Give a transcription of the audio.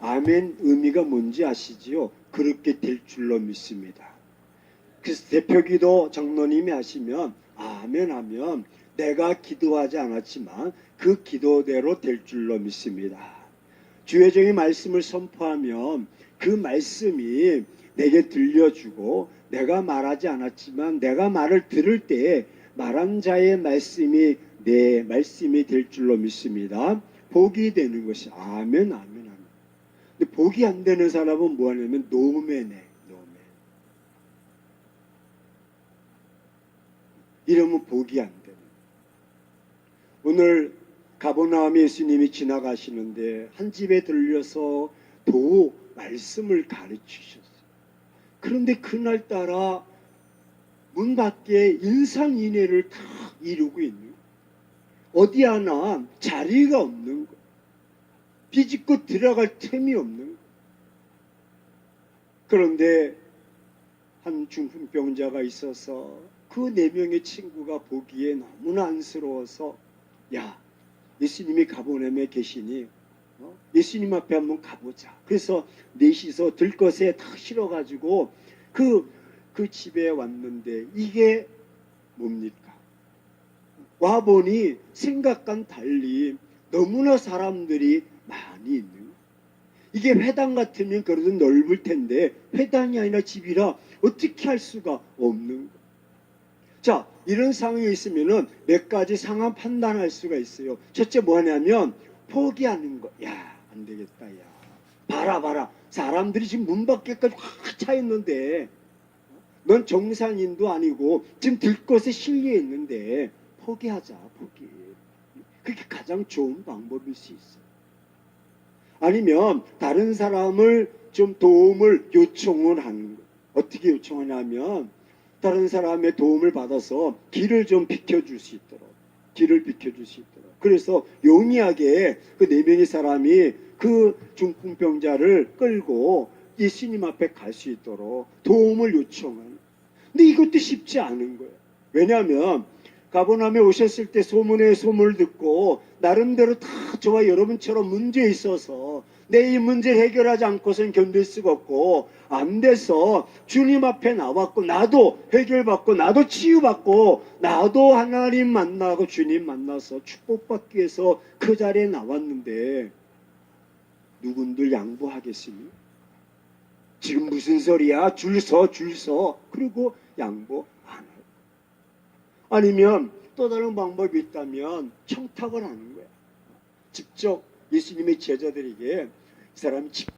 아멘 의미가 뭔지 아시지요? 그렇게 될 줄로 믿습니다. 그래서 대표기도 장로님이 하시면 아멘 하면 내가 기도하지 않았지만 그 기도대로 될 줄로 믿습니다. 주혜정의 말씀을 선포하면 그 말씀이 내게 들려주고 내가 말하지 않았지만 내가 말을 들을 때 말한 자의 말씀이 내 말씀이 될 줄로 믿습니다. 복이 되는 것이 아멘 아멘 복이 안 되는 사람은 뭐 하냐면 노매네 노매. 이러면 복이 안 되는. 오늘 가보나움 예수님이 지나가시는데 한 집에 들려서 도 말씀을 가르치셨어요. 그런데 그날따라 문 밖에 인상인해를 다 이루고 있는. 어디 하나 자리가 없는 거. 비집고 들어갈 틈이 없는 거. 그런데 한 중풍병자가 있어서 그 네 명의 친구가 보기에 너무나 안쓰러워서 야 예수님이 가보냄에 계시니 어? 예수님 앞에 한번 가보자. 그래서 넷이서 들 것에 다 실어가지고 그, 그 집에 왔는데 이게 뭡니까? 와보니 생각과는 달리 너무나 사람들이 많이 있는. 이게 회당 같으면 그래도 넓을 텐데 회당이 아니라 집이라 어떻게 할 수가 없는 거예요. 자, 이런 상황이 있으면은 몇 가지 상황 판단할 수가 있어요. 첫째 뭐냐면 포기하는 거. 야, 안 되겠다, 야. 봐라, 봐라. 사람들이 지금 문 밖에까지 확 차 있는데, 넌 정상인도 아니고 지금 들 것에 실려 있는데 포기하자, 포기. 그게 가장 좋은 방법일 수 있어. 아니면 다른 사람을 좀 도움을 요청을 하는 거. 어떻게 요청하냐면 다른 사람의 도움을 받아서 길을 좀 비켜줄 수 있도록 길을 비켜줄 수 있도록 그래서 용이하게 그 네 명의 사람이 그 중풍병자를 끌고 예수님 앞에 갈 수 있도록 도움을 요청하는 근데 이것도 쉽지 않은 거예요 왜냐하면 가보남에 오셨을 때 소문에 소문을 듣고 나름대로 다 저와 여러분처럼 문제 있어서 내 이 문제를 해결하지 않고선 견딜 수가 없고 안 돼서 주님 앞에 나왔고 나도 해결받고 나도 치유받고 나도 하나님 만나고 주님 만나서 축복받기 위해서 그 자리에 나왔는데 누군들 양보하겠습니까? 지금 무슨 소리야? 줄 서, 줄 서. 그리고 양보. 아니면 또 다른 방법이 있다면 청탁을 하는 거야. 직접 예수님의 제자들에게 이 사람이 직